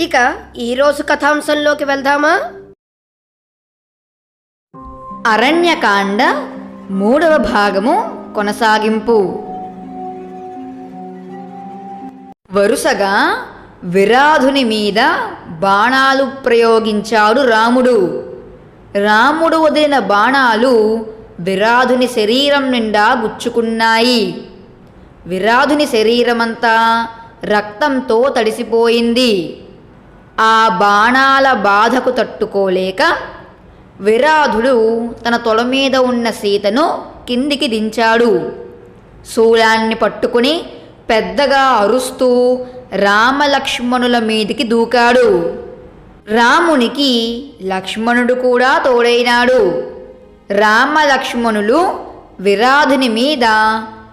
ఇక ఈరోజు కథాంశంలోకి వెళ్దామా? అరణ్యకాండ మూడవ భాగము కొనసాగింపు. వరుసగా విరాధుని మీద బాణాలు ప్రయోగించాడు రాముడు. రాముడు వదిలిన బాణాలు విరాధుని శరీరం నిండా గుచ్చుకున్నాయి. విరాధుని శరీరమంతా రక్తంతో తడిసిపోయింది. ఆ బాణాల బాధకు తట్టుకోలేక విరాధుడు తన తొల మీద ఉన్న సీతను కిందికి దించాడు. శూలాన్ని పట్టుకుని పెద్దగా అరుస్తూ రామలక్ష్మణుల మీదికి దూకాడు. రామునికి లక్ష్మణుడు కూడా తోడైనాడు. రామలక్ష్మణులు విరాధుని మీద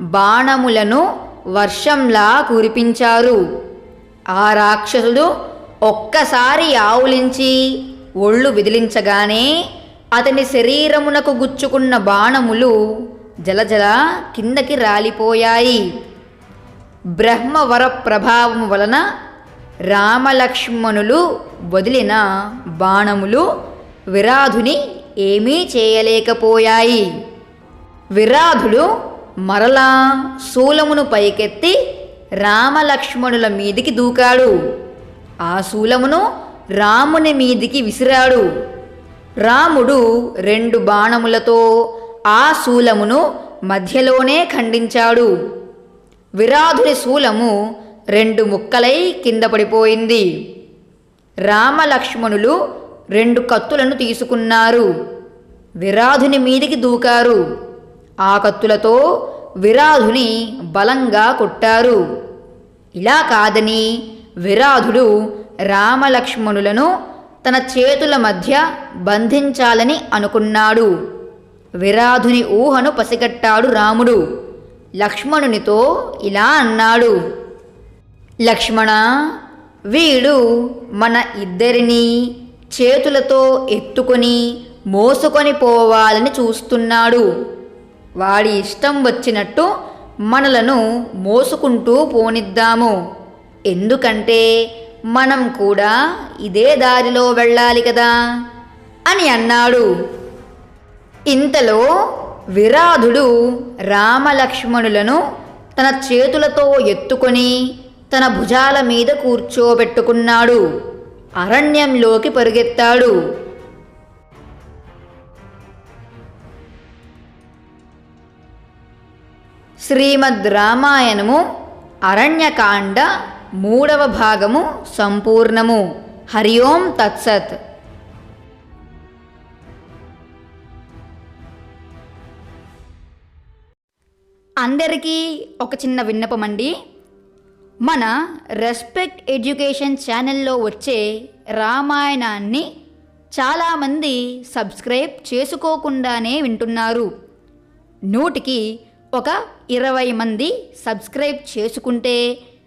బాణములను వర్షంలా కురిపించారు. ఆ రాక్షసుడు ఒక్కసారి ఆవులించి ఒళ్ళు విదిలించగానే అతని శరీరమునకు గుచ్చుకున్న బాణములు జలజల కిందకి రాలిపోయాయి. బ్రహ్మవర ప్రభావం వలన రామలక్ష్మణులు వదిలిన బాణములు విరాధుని ఏమీ చేయలేకపోయాయి. విరాధుడు మరలా శూలమును పైకెత్తి రామలక్ష్మణుల మీదికి దూకాడు. ఆ శూలమును రాముని మీదికి విసిరాడు. రాముడు రెండు బాణములతో ఆ శూలమును మధ్యలోనే ఖండించాడు. విరాధుని శూలము రెండు ముక్కలై కింద పడిపోయింది. రామలక్ష్మణులు రెండు కత్తులను తీసుకున్నారు. విరాధుని మీదికి దూకారు. ఆ కత్తులతో విరాధుని బలంగా కొట్టారు. ఇలా కాదని విరాధుడు రామలక్ష్మణులను తన చేతుల మధ్య బంధించాలని అనుకున్నాడు. విరాధుని ఊహను పసిగట్టాడు రాముడు. లక్ష్మణునితో ఇలా అన్నాడు. లక్ష్మణ వీడు మన ఇద్దరిని చేతులతో ఎత్తుకొని మోసుకొని పోవాలని చూస్తున్నాడు. వాడి ఇష్టం వచ్చినట్టు మనలను మోసుకుంటూ పోనిద్దాము. ఎందుకంటే మనం కూడా ఇదే దారిలో వెళ్ళాలి కదా? అని అన్నాడు. ఇంతలో విరాధుడు రామలక్ష్మణులను తన చేతులతో ఎత్తుకొని తన భుజాల మీద కూర్చోబెట్టుకున్నాడు. అరణ్యంలోకి పరుగెత్తాడు. శ్రీమద్ రామాయణము అరణ్యకాండ మూడవ భాగము సంపూర్ణము. హరి ఓం తత్సత్. అందరికీ ఒక చిన్న విన్నపం అండి. మన రెస్పెక్ట్ ఎడ్యుకేషన్ ఛానల్లో వచ్చే రామాయణాన్ని చాలామంది సబ్స్క్రైబ్ చేసుకోకుండానే వింటున్నారు. నూటికి ఒక ఇరవై మంది సబ్స్క్రైబ్ చేసుకుంటే